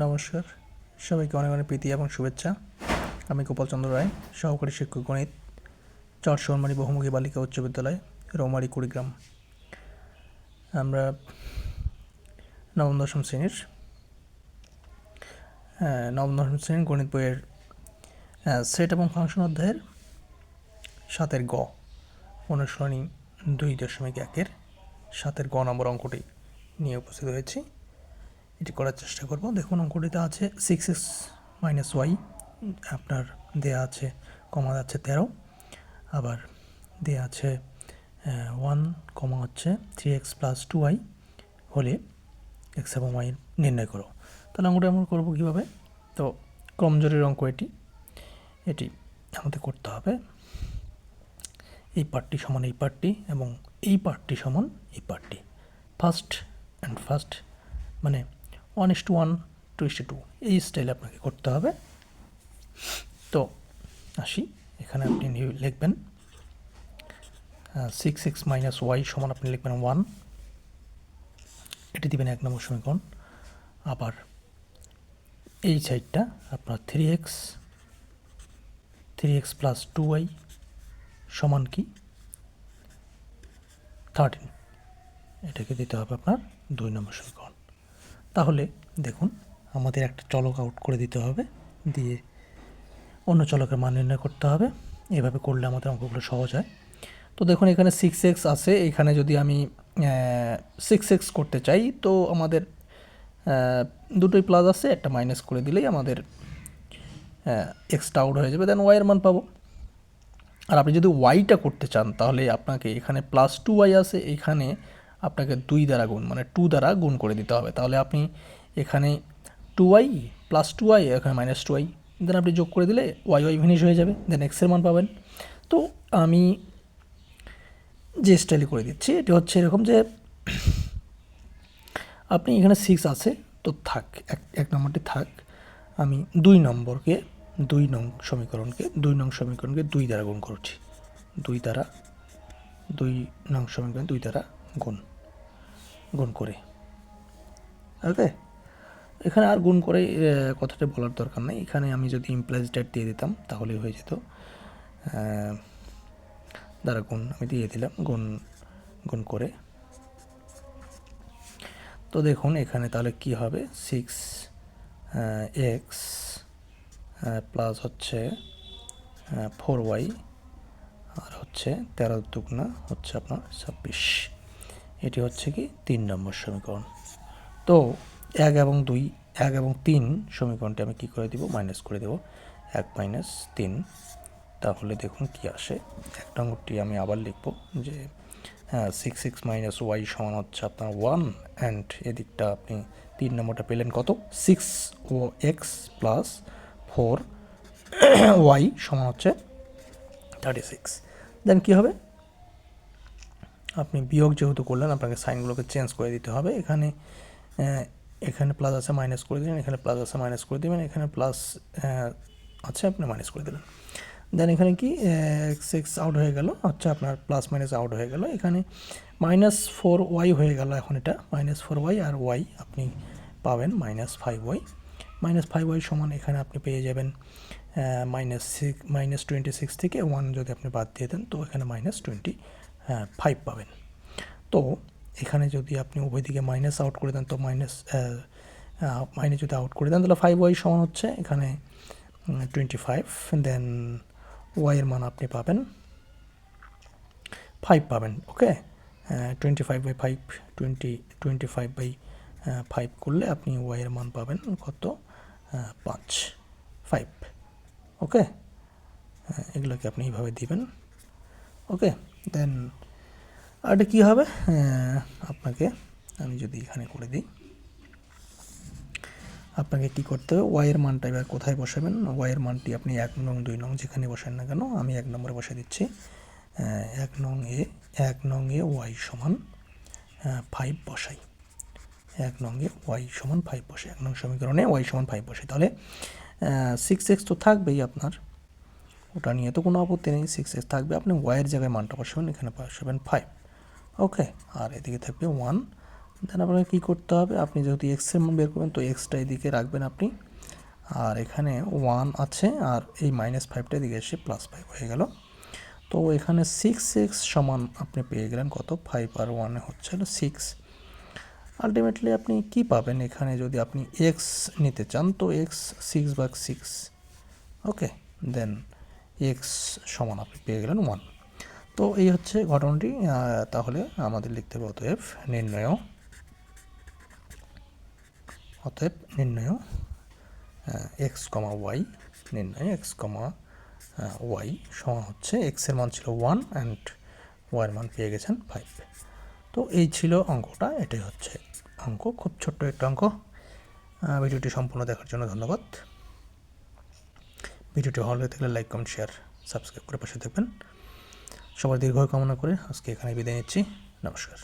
নমস্কার। সবাইকে অনেক অনেক প্রীতি এবং শুভেচ্ছা। আমি গোপাল চন্দ্র রায়, সহকারী শিক্ষক গণিত চরশোরমারি বহুমুখী বালিকা উচ্চ বিদ্যালয়, রৌমারি, কুড়িগ্রাম। আমরা নবম, দশম শ্রেণির নবম, দশম শ্রেণির গণিত বইয়ের সেট এবং ফাংশন অধ্যায়ের সাতের গ অনুসরণী দুই দশমিক একের সাতের গ নম্বর অঙ্কটি নিয়ে উপস্থিত হয়েছি। এটি করার চেষ্টা করব। দেখুন, অঙ্কটিতে আছে সিক্স এক্স মাইনাস ওয়াই আপনার দেয়া আছে, কমা আছে তেরো, আবার দেয়া আছে ওয়ান কমা হচ্ছে three x plus two y হলে এক্স এবং ওয়াই নির্ণয় করো। তাহলে অঙ্কটা আমরা করব কীভাবে? তো কমজোরের অঙ্ক এটি। এটি আমাদের করতে হবে। এই পার্টটি সমান এই পার্টটি এবং এই পার্টটি সমান এই পার্টটি। ফার্স্ট অ্যান্ড ফার্স্ট মানে one is two one two is two এই স্টাইলে আপনাকে করতে হবে। তো, আসি। এখানে আপনি লিখবেন। সিক্স এক্স মাইনাস ওয়াই সমান আপনি লিখবেন ওয়ান এটি দিবেন এক নম্বর সমীকরণ। আবার এই সাইডটা আপনার three x three x plus two y সমান কি? থার্টিন এটাকে দিতে হবে আপনার দুই নম্বর সমীকরণ। তাহলে দেখুন, আমাদের একটা চলক আউট করে দিতে হবে, দিয়ে অন্য চলকের মান নির্ণয় করতে হবে। এভাবে করলে আমাদের অঙ্কগুলো সহজ হয়। তো দেখুন, এখানে সিক্স এক্স আছে, এখানে যদি আমি সিক্স এক্স করতে চাই, তো আমাদের দুটোই প্লাস আছে, একটা মাইনাস করে দিলেই আমাদের এক্সটা আউট হয়ে যাবে দেন ওয়াইয়ের মান পাবো। আর আপনি যদি ওয়াইটা করতে চান, তাহলে আপনাকে এখানে প্লাস টু ওয়াই আছে, এখানে আপনাকে দুই দ্বারা গুণ মানে টু দ্বারা গুণ করে দিতে হবে। তাহলে আপনি এখানে two y plus two y এখানে মাইনাস টু ওয়াই দেন আপনি যোগ করে দিলে ওয়াই ওয়াই ফিনিশ হয়ে যাবে দেন এক্সের মান পাবেন। তো আমি যে স্টাইলে করে দিচ্ছি, এটি হচ্ছে এরকম যে আপনি এখানে সিক্স আছে, তো থাক, এক এক নম্বরটি থাক। আমি দুই নম্বরকে, দুই নং সমীকরণকে, দুই নং সমীকরণকে দুই দ্বারা গুণ করছি। দুই দ্বারা, দুই নং সমীকরণ দুই দ্বারা গুণ। গুণ করে। ওকে এখানে আর গুণ করে কথাটা বলার দরকার নেই। এখানে আমি যদি ইমপ্লাইজ ডেট দিয়ে দিতাম তাহলে হয়ে যেত। দ্বারা গুণ আমি দিয়ে দিলাম, গুণ গুণ করে। তো দেখুন, এখানে তাহলে কি হবে? সিক্স এক্স প্লাস হচ্ছে ফোর ওয়াই আর হচ্ছে তেরো দুগুণা হচ্ছে আপনার ছাব্বিশ। এটি হচ্ছে কি তিন নম্বর সমীকরণ। তো এক এবং দুই, এক এবং তিন সমীকরণটি আমি কি করে দিব? মাইনাস করে দেব। এক মাইনাস তিন। তাহলে দেখুন কি আসে। এক নম্বরটি আমি আবার লিখব যে সিক্স সিক্স মাইনাস ওয়াই সমান হচ্ছে আপনার ওয়ান অ্যান্ড এদিকটা আপনি তিন নম্বরটা পেলেন কত? সিক্স ও এক্স প্লাস ফোর ওয়াই সমান হচ্ছে থার্টি সিক্স দেন কী হবে? আপনি বিয়োগ যেহেতু করলেন, আপনাকে সাইনগুলোকে চেঞ্জ করে দিতে হবে। এখানে এখানে প্লাস আছে মাইনাস করে দিলেন, এখানে প্লাস আছে মাইনাস করে দেবেন, এখানে প্লাস আছে, আপনি মাইনাস করে দিলেন। দেন এখানে কি সিক্স আউট হয়ে গেল আচ্ছা আপনার প্লাস মাইনাস আউট হয়ে গেল। এখানে মাইনাস ফোর ওয়াই হয়ে গেল এখন এটা মাইনাস ফোর ওয়াই আর ওয়াই আপনি পাবেন minus five y minus five y সমান এখানে আপনি পেয়ে যাবেন minus six minus twenty six থেকে ওয়ান যদি আপনি বাদ দিয়ে দেন, তো এখানে মাইনাস টোয়েন্টি ফাইভ পাবেন। তো এখানে যদি আপনি উভয় দিকে মাইনাস আউট করে দেন, তো মাইনাস মাইনাস যদি আউট করে দেন, তাহলে ফাইভ ওয়াই সমান হচ্ছে এখানে টোয়েন্টি ফাইভ দেন ওয়াইয়ের মান আপনি পাবেন ফাইভ পাবেন okay twenty five by five twenty twenty five by five করলে আপনি ওয়াইয়ের মান পাবেন কত? পাঁচ ফাইভ ওকে এগুলোকে আপনি এইভাবে দিবেন। দেন আর এটা কী হবে? আপনাকে আমি যদি এখানে করে দিই। আপনাকে কি করতে হবে? ওয়াইয়ের মানটা এবার কোথায় বসাবেন? ওয়াইয়ের মানটি আপনি এক নং, দুই নং যেখানে বসান না কেন, আমি এক নম্বরে বসে দিচ্ছি। এক নং এ, এক নং এ ওয়াই সমান ফাইভ বসাই। এক নং এ ওয়াই সমান ফাইভ বসে এক নং সমীকরণে ওয়াই সমান ফাইভ বসে তাহলে সিক্স এক্স তো থাকবেই আপনার। ওটা নিয়ে তো কোনো আপত্তি নেই সিক্স এক্স থাকবে, আপনি ওয়াইয়ের জায়গায় মানটা বসাবেন, এখানে বসাবেন ফাইভ ওকে আর এদিকে থাকবে ওয়ান দেন আপনাকে কী করতে হবে? আপনি যেহেতু এক্সের মান বের করবেন, তো এক্সটা এদিকে রাখবেন আপনি। আর এখানে ওয়ান আছে, আর এই মাইনাস ফাইভটা এদিকে এসে প্লাস ফাইভ হয়ে গেল। তো এখানে সিক্স এক্স সমান আপনি পেয়ে গেলেন কত? ফাইভ আর ওয়ানে হচ্ছে সিক্স আলটিমেটলি আপনি কি পাবেন? এখানে যদি আপনি এক্স নিতে চান, তো x six by six okay then x সমান আপনি পেয়ে গেলেন ওয়ান তো এই হচ্ছে ঘটনাটি তাহলে আমাদের লিখতে হবে অতএব নির্ণয় অতএব নির্ণয় এক্স কমা ওয়াই নির্ণয় এক্স কমা ওয়াই সমান হচ্ছে এক্সের মান ছিল ওয়ান অ্যান্ড ওয়াইয়ের মান পেয়ে গেছেন ফাইভ তো এই ছিল অঙ্কটা, এটাই হচ্ছে অঙ্ক, খুব ছোট্ট একটা অঙ্ক। ভিডিওটি সম্পূর্ণ দেখার জন্য ধন্যবাদ। ভিডিওটি ভালো লাগে থাকলে লাইক কমেন্ট শেয়ার সাবস্ক্রাইব করে পাশে থাকবেন। সবার দীর্ঘ কামনা করে আজকে এখানে বিদায় নিচ্ছি। নমস্কার।